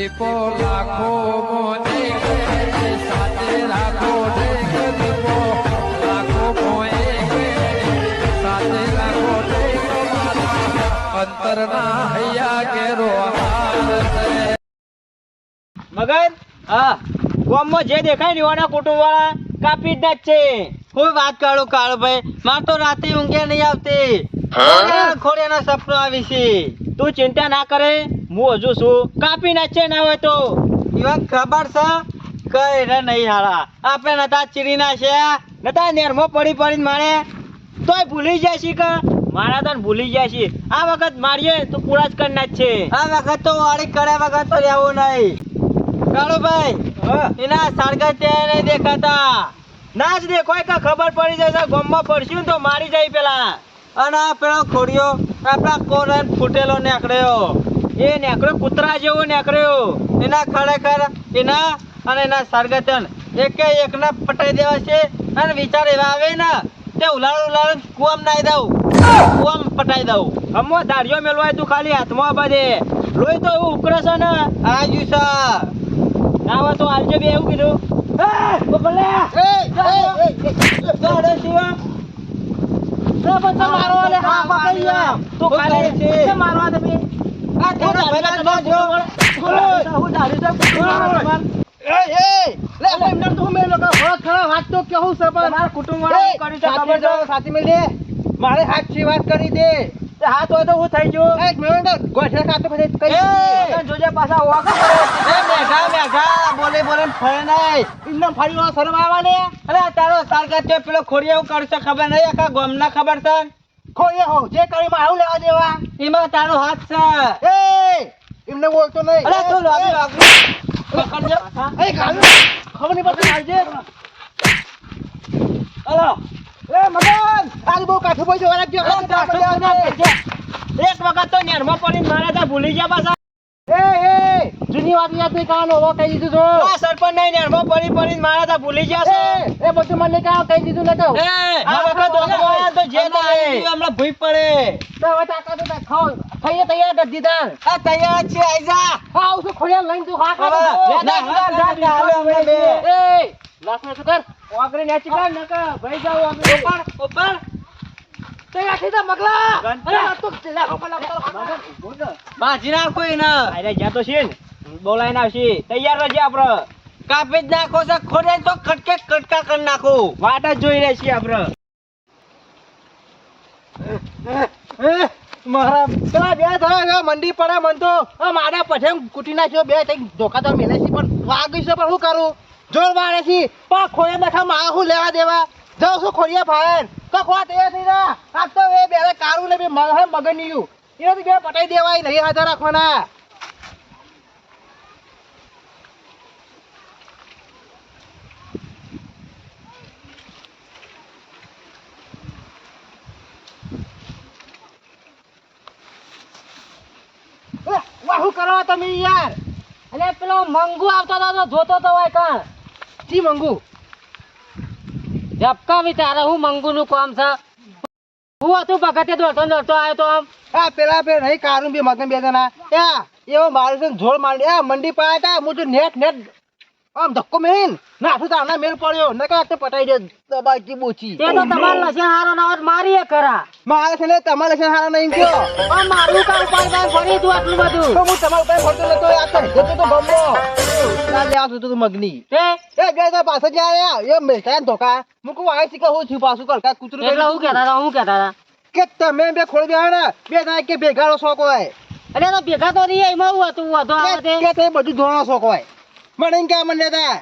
દીપો લાખો મોને સાથે રાખો દીપો લાખો મોએ સાથે રાખો અંતરના હૈયા કેરો મગન હા. ગામમાં જે દેખાય ને એવાના કુટુંબ વાળા કાપી જ જ છે કોઈ વાત કાઢો કાળો ભાઈ માર તો રાતે ઊંઘે નહીં આવતી. ખોડિયાના સપનો આવી છે. તું ચિંતા ના કરે. હું હજુ છું. કાપી ના છે ના હોય તો. ઈવન ખબર છે? કઈ રે નહીં હારા આપણે નતા ચીરી ના છે નતા નેરમાં પડી પડીને મારે? તોય ભૂલી જાય છે કે? મારા તને ભૂલી જાય છે. આ વખત મારીએ તો પૂરા જ કરી નાખ છે આ વખત તો વાળી કર્યા વખત તો રહેવું નહીં. કાળુભાઈ એના સારગા ત્યાં નહીં દેખાતા. ના જ દેખો કે ખબર પડી જશે ગમમાં પડશું તો મારી જાય પેલા. અને આ પેલો ખોડિયો આપણા કોરન ફૂટેલો નેકળ્યો. એ નેકરો કૂતરા જેવો નેકળ્યો. એના ખરેખર એના અને એના સરગતન. એક એકના પટાઈ દેવા છે અને વિચાર એવા આવે ને તે ઉલાળ ઉલાળ કુવામ નાઈ દઉં. કુવામ પટાઈ દઉં. હમો ધાર્યો મેલવાય તું ખાલી હાથમાં બધે. લોહી તો એવું ઉકળે છે ને. આજુ છે. ના હોય તો આવજો બે એવું કીધું. મારવા છે. મારવા દે મારા હાથથી વાત કરી દે. હાથ હોય તો હું થઈ ગયો એક મિનિટ ગોઠે પછી કઈ જોજે પાછા વાકા એ મેઘા મેઘા બોલે બોલે ફરે નહીં. ઇન્ને ફરી વા શરમ આવા ને અરે તારો સારગત તે પેલો ખોડિયો કરશે ખબર નહીં આખા ગોમ ના ખબર છે? ખોડિયો હો જે કરી માં આવું લેવા દેવા. એમાં તારો હાથ છે. એ એમને બોલતો નહીં. અરે તું લાગી લાગી. એ ગાલો ખબર નહીં પડતી આવજે હલો. એ મગન. આજ બહુ કાઠું પૈસો વાળા ગયો એક વખત તો નેરમાં પડીને મારા ત્યાં ભૂલી ગયા પાછા. જૂની વાત યાદ નહીં કાનો વો કહી દીધું તો. આ સરપંચ નહીં નેરમાં પડી પડીને મારા તા ભૂલી ગયા છે. એ બધું મને કાવ કહી દીધું ન એ આ વખત ધોકો આયા તો જે થાય હમણાં ભૂઈ પડે. તો હવે તાકા તો ખાવ ખાઈએ તૈયાર કરી દીધા આ તૈયાર છે આઈ જા. હા આવું છું ખોડિયા લઈને તું ખા ખા એ લાસને શું કર. ઓગરે નેચી કર નકા ભાઈ જાવ ઓગરે ઉપર ઉપર. લા બાજી નાખો એને. જ્યાં તો છે ને. બોલાઈ નાખી તૈયાર રહેજે આપણે. કાપી જ નાખો છે ખોડે તો કટકે કટકા કરી નાખો. વાટ જ જોઈ રહ્યા છીએ આપણે. મારા પેલા બે થયા મંડી પડે મન તો. મારા પછી કૂટી નાખ્યો બે થઈ ધોકા તો મેલે છે પણ વાગી છે પણ શું કરું? જોર મારે છે. પણ ખોયા બેઠા માં હું લેવા દેવા? જાઉં છું ખોડિયા ભાઈ તો ખોવા તૈયાર થઈ રહ્યા? આ તો એ બે કારું ને બે મગન મગન નીયું તો બે પટાઈ દેવાય નહીં હાજર રાખવાના એ, વાહ શું કરો તમે યાર. અરે પેલો મંગુ આવતો હતો તો જોતો તો હોય કણ. શી મંગુ. ઝપકા વિચારે હું મંગુ નું કામ છે? હું હતું ભગતે દોડતો દોડતો આવ્યો તો આમ. આ પેલા પે નહીં કારું બી મગન બે જણા. એવો મારું જોડ માંડી આ મંડી પાયા હતા હું તો નેટ નેટ આમ ધક્કો મેન નાથું તો આના મેલ પડ્યો. ને કાંઈ તો પટાઈ દે દબાઈ બોચી. તે તો તમારે લસણ હારો ના હોત મારીએ ખરા. મારે છે ને તમારે છે હારા નહીં ગયો આ મારું કામ પાડવા ફરી તું આટલું બધું? તો હું તમાર પાસે ફરતો લેતો આ તો જતો તો બમ્બો ના લે આવતો તો મગની. એ એ બે તો પાછળ જ આયા. એ મેટા ધોકા. હું કહું આ શીખા હું છું પાછું. કર કા કૂતરું એટલે હું કહેતા હતા હું કહેતા હતા. કે તમે બે ખોલી દેવા ને બે થાય કે ભેગાળો શોખ હોય. અરે ભેગા તો નહીં એમાં હું હતું વધો આવે તે. કે બધું ધોવાનો શોખ હોય. મને કે મને તા?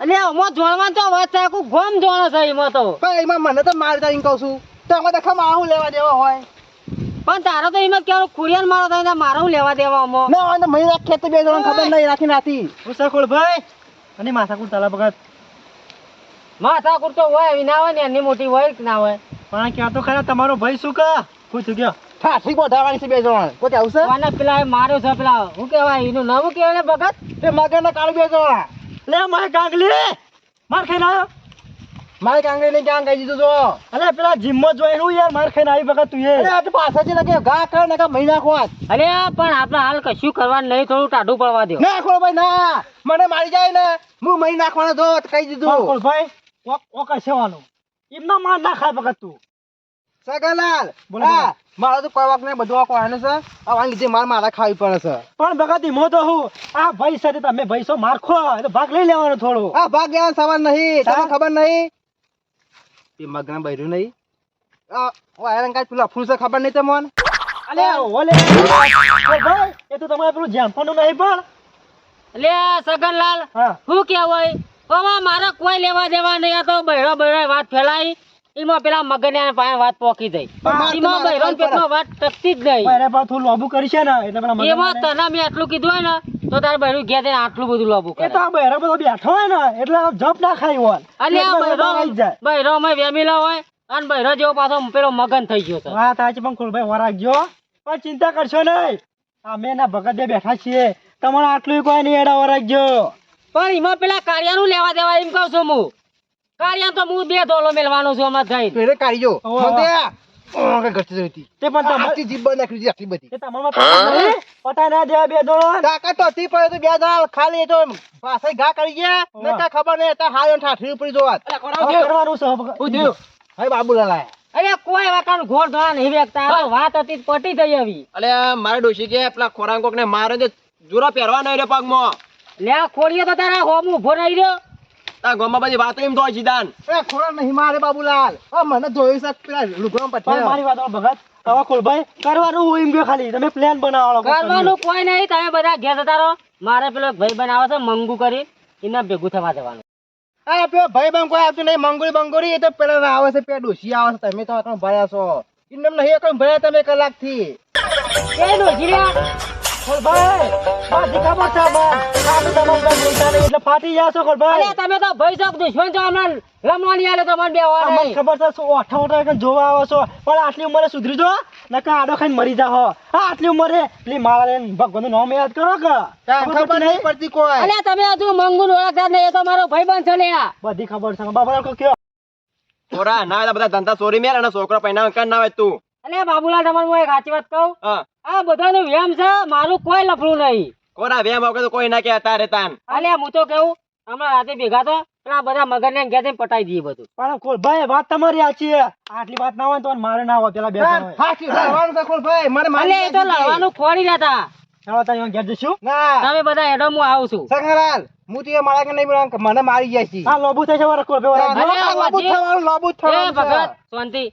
અને આમાં જોડવાનું તો વાત છે આખું ગોમ જોડે છે એમાં તો. પણ એમાં મને તો મારતા એમ કહું છું. તો આમાં દેખા ખમા લેવા દેવા હોય? પણ તારો તો એમાં ક્યારે ખુરિયાન મારો થાય મારો હું લેવા દેવા અમો ના હોય તો મને રાખે તો બે જણ ખબર નહીં રાખી નાતી મુસાખોળ ભાઈ અને માથાકુર તાલા ભગત માથા કુરતો હોય વિના ના હોય ને એની મોટી હોય કે ના હોય? પણ ક્યાં તો ખરા તમારો ભાઈ શું કા પૂછ્યું ગયો. ફાસી બોધાવાની છે બે જણ. કોઈ આવશે કોને પેલા મારો છે પેલા? હું કહેવાય એનું નામ શું કહેવાય ને ભગત? તે મગરના કાળ બે જણ. લે મારે ગાંગલી! માર ખાઈને આવ્યો મારે કાંગરી ને ક્યાં કહી દીધું તો અરે પેલા જીમમાં જોઈ હું યાર માર ખાઈને આવી ભગત તું એ. અરે આ તો પાછળથી લગે ગા કર ને મહિના ખોત અરે પણ આપણે હાલ કશું કરવાનું નહીં થોડું ટાઢું પડવા દો ના ખોળ ભાઈ ના. મને મારી જાય ને. હું મહી નાખવાનો તો કહી દીધું. ભાઈ? ઓ કશેવાનું એમના માર ના ખાય વખત તું. સગનલાલ બોલો, હા બોલો. મારો તો કોઈ વાક નહીં બધું છે. આ માર મારા ખાવી પડે છે. પણ ભગત ઈમો તો હું. આ ભાઈ સાથે તમે ભાઈસો મારખો. માર એ તો ભાગ લઈ લેવાનો થોડો. આ ભાગ લેવાનો સવાલ નહીં. તમને ખબર નહીં? તે મગના બૈરું નહીં. આ વાયરંગ કાંઈ પેલા છે ખબર નહીં તમને? અલે ઓલે ભાઈ એ તો તમારે પેલું જામફળનું નહીં પણ. લે સગનલાલ હા. શું કેવાય હવે મારે કોઈ લેવા દેવા નહીં. આ તો બહેરો બહેરો વાત ફેલાઈ. એમાં પેલા મગનિયા પાસે વાત પોકી થઈ. એમાં તમારે પેટમાં વાત ટકતી જ નહીં. અરે થોડું લોબુ કરી છે ને એટલે પેલા એમાં તને મેં આટલું કીધું હોય ને તો તારે બહેરું ઘેર જઈને આટલું બધું લોબુ કરે. તો બહેરા બધો બેઠો હોય ને એટલે જપ ના ખાઈ હોય. અને આ બહેરો બૈરો અમે વેમીલા હોય અને બહેરો જેવો પાછો પેલો મગન થઈ ગયો છે. વાત સાચી પણ કુલભાઈ ગયો. પણ ચિંતા કરશો નહીં. અમે ના ભગત બે બેઠા છીએ. તમારે આટલું કોઈ નહીં એડા વરાગજો પણ એમાં પેલા કાળિયાનું લેવા દેવા એમ કહું છું હું. કાર્યા તો હું બે ધોલો મેળવાનો છું હમણાં જઈને પેરે કાઢી જો ઓહો. મને આ કે ઘટતી જતી તે પણ તમારે જીભ બંધ નાખી આટલી બધી. તે તમારામાં તાકાત નહીં? પટાઈ ના દેવા બે દોડો તાકાત તો હતી પણ બે દાળ ખાલી તો પાછળ ઘા કરી ગયા. ને ઓહો. ખબર નહીં હતા હાલ ઠાઠરી ઉપડી જોવાત કરવાનું છે હવે. હવે બાબુલાલ અરે કોઈ વાકાનું ઘોર ધોળા નહીં વેચતા વાત હતી પટી થઈ આવી. અલે મારે ડોશી કે પેલા ખોરાક કોક ને મારે તો જોરા પહેરવા નહીં રે પગમાં. લે ખોડીએ તો તારા હોમ ઊભો રહી રહ્યો. તા ગોમા બધી વાતો એમ તો હોય સીધાન એ ખોરા નહીં મારે બાબુલાલ. ઓ મને જોયું છે પેલા લુગડામાં પણ મારી વાતો ભગત હવે કુલભાઈ કરવાનું હું એમ ગયો ખાલી. તમે પ્લાન બનાવો કરવાનું કોઈ નહીં તમે બધા ઘેર જતા રહો. મારે પેલો ભાઈ બનાવે છે મંગુ કરી. એને ભેગું થવા જવાનું અરે પેલો ભાઈ બંગ કોઈ આવતું નહીં મંગોરી બંગોળી એ તો પેલા આવે છે પેલા ડોસી આવે છે તમે તો ભર્યા છો. એમને નહીં ભર્યા તમે કલાકથી. એ ડોસી રે છે બા કામ તમારે કઈ બોલતા નહીં એટલે ફાટી જાશો કુલભાઈ અરે તમે તો ભાઈ છો દુશ્મન છો હમણાં રમવાની આલે તો મને બેવા અમને ખબર છે શું ઓઠા ઓઠા એકન જોવા આવો છો? પણ આટલી ઉંમરે સુધરી જો નકા આડો ખાઈને મરી જાહો. હા આટલી ઉંમરે. પેલી મારા લઈને ભગવાનનું નામ યાદ કરો કે? ખબર નહીં પડતી કોઈ. અરે તમે હજુ મંગુ નું ઓળખતા જ એ તો મારો ભાઈ બંધ છે બધી ખબર છે બાબા કો કયો? ખોરા ના બધા ધંધા ચોરી મેળ અને છોકરો પૈના કર ના હોય તું. અલે બાબુલાલ તમારે હું એક સાચી વાત કહું? હા. આ બધાનો વ્યામ છે મારું કોઈ લફડું નહીં. કોના વેમ આવકે તો કોઈ ના કે તારે તાન? અલે હું તો કેવું હમણાં રાતે ભેગા તો આ બધા મગર ને ઘેર પટાઈ દઈએ બધું. પણ કુલભાઈ વાત તમારી સાચી આટલી વાત ના હોય તો મારે ના હોય પેલા બે હાચી, લડવાનું છે ખોલભાઈ. મને મારી અલે એ તો જાય છે. લડવાનું ખોડી રહેતા ચાલો તારી ઘેર જશું ના. તમે બધા હેડો હું આવું છું. સંગલાલ હું તો મારા કે નહીં મને મારી જાય છે. હા લોબુ થઈ જવા રખો કુલભાઈ લોબુ થવાનું, લોબુ થવાનું ભગત શાંતિ.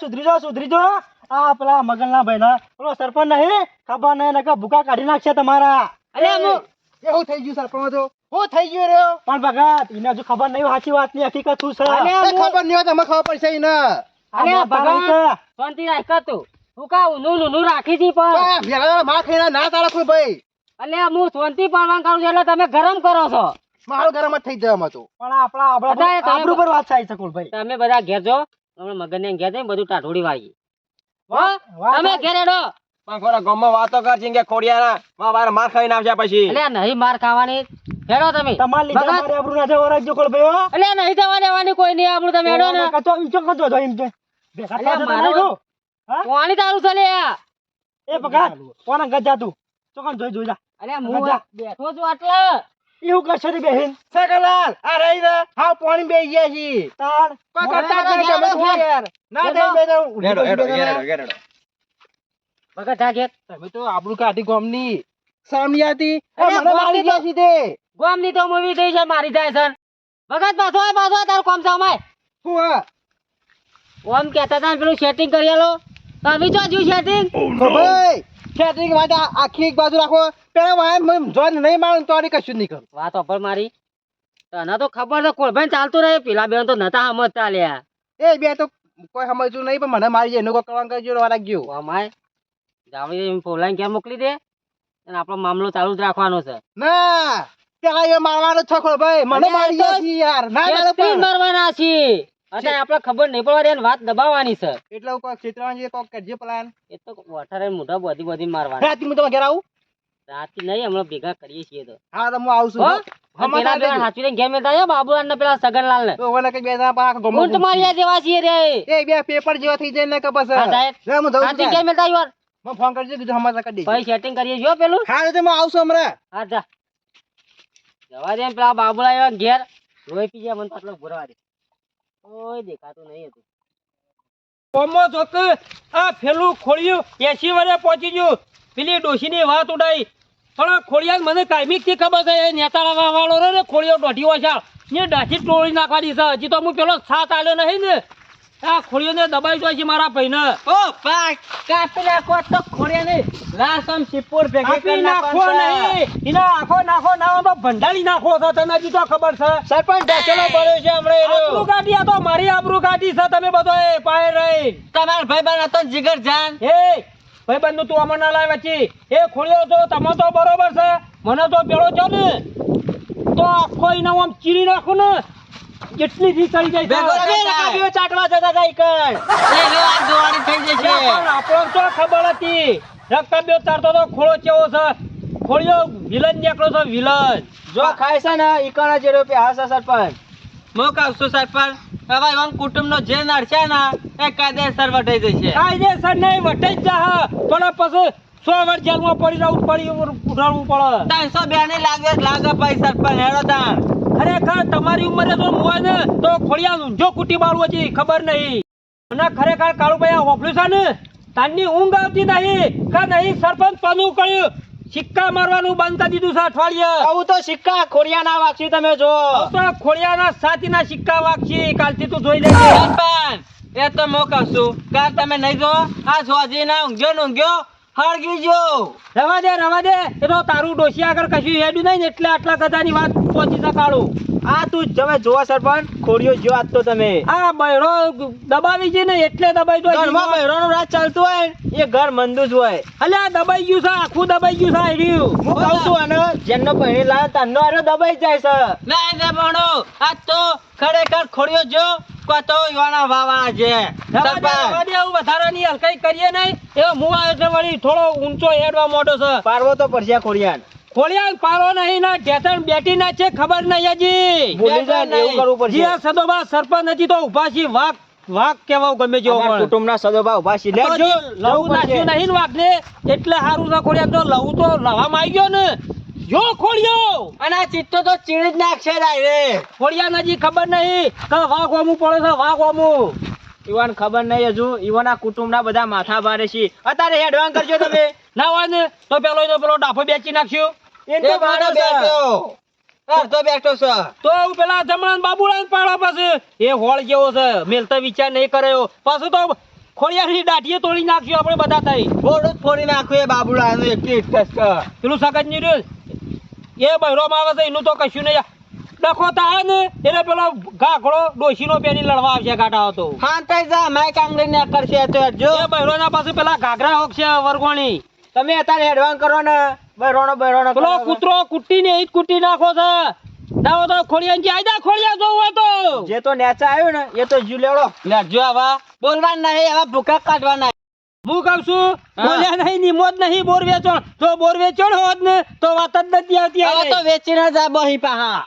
સુધરી જાઓ સુધરી જાઓ. આ પેલા મગનના ભાઈના. પેલો સરપંચ નહીં ખબર નહીં ભૂકા કાઢી નાખશે તમારા. અલે હું એ થઈ ગયું સરપંચ તો હું થઈ ગયો રહ્યો. પણ ભગત એને હજુ ખબર નહીં સાચી વાતની હકીકત શું છે. ખબર નહીં હોય તો મને ખબર પડશે ઈ ને આ અલે મોટા ભાઈ છે. ભગત. શાંતિ રાખ તું? હું કા ઊનું ઊનું રાખી દી પણ? વાળા માર ખાઈને ના તારા ભાઈ. અલે હું શાંતિ પાડવાનું કરું છું એટલે તમે ગરમ કરો છો. મારું ગરમ જ થઈ જાય આમાં પણ આપણા આપણા પર વાત થાય છે ભાઈ. તમે બધા ઘેર જો. તમે મગર ને ઘેર જઈને બધું ટાટોડી વાત તમે ઘેરેડો પણ ખોરા ગામમાં વાતો કર છે કે ખોડિયાના માં વારે માર ખાઈને આવશે પછી. અલે નહીં માર ખાવાની. હેડો તમે. તમારે લીધે મારે આબરૂ ના જવા રાખજો કુલભાઈ હો. અલે નહીં જવા દેવાની કોઈ નહીં આપણું તમે હેડો ને. એમ? પાણી તારું છે એ કોના ગજ તું. ચોકન જોઈ જોઈ જા. અરે હું. બેઠો છું આટલે. એવું કરશે રે બેહીન? સગલાલ આ રહી ને હાવ પાણી બે ગયા છીએ તાર કોઈ કરતા ઘેર તમે હેડો, શું યાર. ના હેડો. થઈ બે હેડો ઉડી હેડો પડી હેડો. ભગત જા ઘેર તમે તો આબરૂ કાઢી ગોમની. સામી હતી એ મને મારી ગયા સીધે. ગોમની તો મૂવી થઈ છે મારી જાય છે. ભગત પાછો આય પાછો આય, કોમ છે અમાય શું હા ઓમ કહેતા હતા પેલું સેટિંગ કરી આલો. તમે જો જ્યું સેટિંગ ભાઈ ખેતરી માટે આખી એક બાજુ રાખો. પેલા વાય જોન નહીં મારું તો કશું નહીં કરું. વાત ઓપર મારી. તને તો ખબર છે કોલભાઈ ચાલતું રહે પેલા બેન તો નતા સમજતા લ્યા. એ બે તો કોઈ સમજતું નહીં પણ મને મારી એનું કોઈ કરવાનું કરજો વાળા ગયું અમાય જાવી ફોલાઈને ક્યાં મોકલી દે? અને આપણો મામલો ચાલુ જ રાખવાનો છે. ના પેલા એ મારવાનો છોકરો ભાઈ મને મારી યાર. ના. મારવાના છે અત્યારે આપણે ખબર નહીં પડવા દે ને વાત દબાવવાની છે. એટલે હું કોઈ ક્ષેત્રમાં જે કોક કરજે પ્લાન એ તો વઠારે મોઢા બધી બધી મારવાની. રાતી હું તમારે ઘેર આવું? રાતી નહીં હમણાં ભેગા કરીએ છીએ તો. હા તો હું આવું છું. હો? અને પેલા બે હાચવીને ઘેર મેલતા બાબુલાલ ને પેલા સગનલાલ ને તો ઓલા બે જણા પાક ગમો ઊંટ માર્યા જેવા છીએ રે? એ બે પેપર જેવા થઈ જાય ને કે બસ હા, હું જઉં છું હાચવી તાર. ઘેર આવ્યો મને ફોન કરજો કીધું સમાચાર કરી દેજો ભાઈ સેટિંગ કરીએ જો પેલું. હા તો હું આવશું હમણાં. હા જા. જવા દે પેલા બાબુલા એવા ઘેર. રોઈ પી જાય મને પાટલો ભરવા દે. કોઈ દેખાતું નહીં હતું. કોમો જોક આ ફેલું ખોળ્યું એસી વડે પહોંચી ગયું. પેલી ડોશીની વાત ઉડાઈ. પણ ખોળિયા મને કાયમિકથી ખબર છે, એ નેતાળા વાળો ને, ખોળિયો દોઢી ઓછા ને દાઢી ટોળી નાખવાની છે. હજી તો હું પેલો સાથ આલ્યો નહીં ને. આ દબાઈ જોઈ છે મારા ભાઈને. ઓ પાક કાપી નાખો તો ખોળિયા લાસમ સિપોર ભેગી કરી નાખો નહીં. ઇના આખો નાખો ના તો ભંડારી નાખો છો તને હજી તો ખબર છે. સરપંચ ઢાંચેલો પડ્યો છે હમણે આબરૂ કાઢી આ તો મારી આબરૂ કાઢી છે તમે બધો એ પાય રહી. તમારા ભાઈબંધ હતો ને જીગર જાન. એ ભાઈ બંધુ તું અમર ના લાવે વચ્ચે. એ ખોલ્યો તો તમે તો બરોબર છે. મને તો પેલો છો ને તો આખો એના આમ ચીરી નાખું ને કેટલી જી ચડી જાય છે. ચાટવા જતા હતા કઈ જોવાની થઈ જશે. આપણો તો ખબર હતી? રક્તબ્યો ચારતો તો ખોળો કેવો છે? ખોળ્યો વિલન નીકળો છે વિલન. જો ખાય છે ને ઈકણ જ એ રૂપિયા હાસે સરપંચ. હું કહું છું સરપંચ. હવે એવા કુટુંબનો જે નડશે ને એ કાયદેસર વટાઈ જશે. કાયદેસર નહીં વટાઈ જ પણ પછી સો વર્ષ જેલમાં પડી રહું પડી ઉઠાડવું પડે. ત્રણસો બે ની લાગે લાગે ભાઈ સરપંચ હેડો તાણ. ખરેખર તમારી ઉંમરે તો મોય ને તો ખોડિયા ઊંઝો કુટી મારવો છે ખબર નહીં. અને ખરેખર કાળુભાઈ હોફલું છે ને? તાની ઊંઘ આવતી નહીં કે નહીં? સરપંચ પનું કર્યું સિક્કા મારવાનું બંધ કરી દીધું છે અઠવાડિયે. આવું તો સિક્કા ખોડિયાના વાગશી તમે જો. તો ખોડિયાના સાતીના સિક્કા વાગશી. કાલથી તું જોઈ લેજે. સરપંચ એ તો મો કહશું કાલ તમે નહીં જો. આ સોજી ના ઊંઘ્યો ને ઊંઘ્યો હળગી જો રવા દે રવા દે. એ તો તારું ડોસી આગળ કશું હેડ્યું નહીં એટલે આટલા કદાની વાત પહોંચી શકાડું આ તું જમે જોવા સરપંચ ખોડિયો જો આજ તો તમે. આ બૈરો દબાવી છે ને એટલે દબાઈ દો ઘરમાં બૈરાનું રાજ ચાલતું હોય એ ઘર મંદુ જ હોય. અલ્યા દબાઈ ગયું છે આખું દબાઈ ગયું છે આ હું કહું છું અને જેનો પહેરી લાવે તનનો આરો દબાઈ જાય છે. નહીં ને ભણો. આ તો ખરેખર ખોડિયો જો કોતો યોના વાવાળા છે. સરપંચ. આવું વધારાની હલકાઈ કરીએ નહીં. એ હું આવ્યો છે વળી થોડો ઊંચો એડવા મોટો છે. પારવો તો પડશે આ ખોડિયાન. ખોલિયા પારો નહીં ના ઢેસણ બેટી ના છે ખબર નહીં હજી. એવું કરવું પડશે. જે સદોબા સરપંચ હતી તો છે. વાઘ વાઘ કેવા ગમે જો કુટુંબ ના કુટુંબના સદોબા ઊભા લે જો પડશે. નાખ્યું નહીં ને એટલે હારું ના ખોડિયા તો લવ તો લવામાં આવી ગયો ને. જો ખોડિયો અને આ ચિત્તો તો ચીડી જ નાખશે રે ખોડિયા નજી ખબર નહીં. કે વાઘ ઓમું પડે છે વાઘ ઓમું. ઈવાન ખબર નહીં હજુ. ઈવાના કુટુંબના બધા માથા ભારે છે. અત્યારે હેડવાન કરજો તમે. ના હોય ને તો પેલો એનો પેલો ડાફો બેચી નાખ્યો. એ એ તો મારો મારો બેઠો. અડધો બેઠો છે. તો હું પેલા જમણાન બાબુલાલ પાડવા પાસે. એ હોળ જેવો છે. મેલતા વિચાર નહીં કર્યો. પાછું તો ખોડિયાની દાઢીએ તોડી નાખ્યો આપણે બધા થઈ બોડું ફોડી નાખ્યું એ બાબુલાનું એકલી એક પેલું સગતની રહ્યું એ બહેરોમાં આવે છે એનું તો કશું નહીં. ડખો થાય ને એટલે પેલો ઘાઘડો ડોશીનો પેની લડવા આવશે ગાટા હતો. હા તઈ જા માઈક આંગળી ને કરશે તો જો એ બહેરોના પાસે પેલા ઘાઘરા હોક છે વરગોણી તમે અત્યારે હેડવાન કરો ને બૈરોનો બૈરોનો પેલો. કૂતરો કુટી ને એ કુટી નાખો છે. દાવો તો ખોડિયા ને આયદા ખોડિયા જોવું હોય તો. જે તો નેચા આવ્યો ને એ તો જીવ લે જો આવા બોલવા નહીં આવા ભૂકા કાઢવાના હું કહું છું. બોલ્યા નહીં નિમોત નહીં બોર વેચણ. જો બોર વેચણ હોત ને તો વાત જ નથી આવતી તો વેચીને જા બહી પાહા.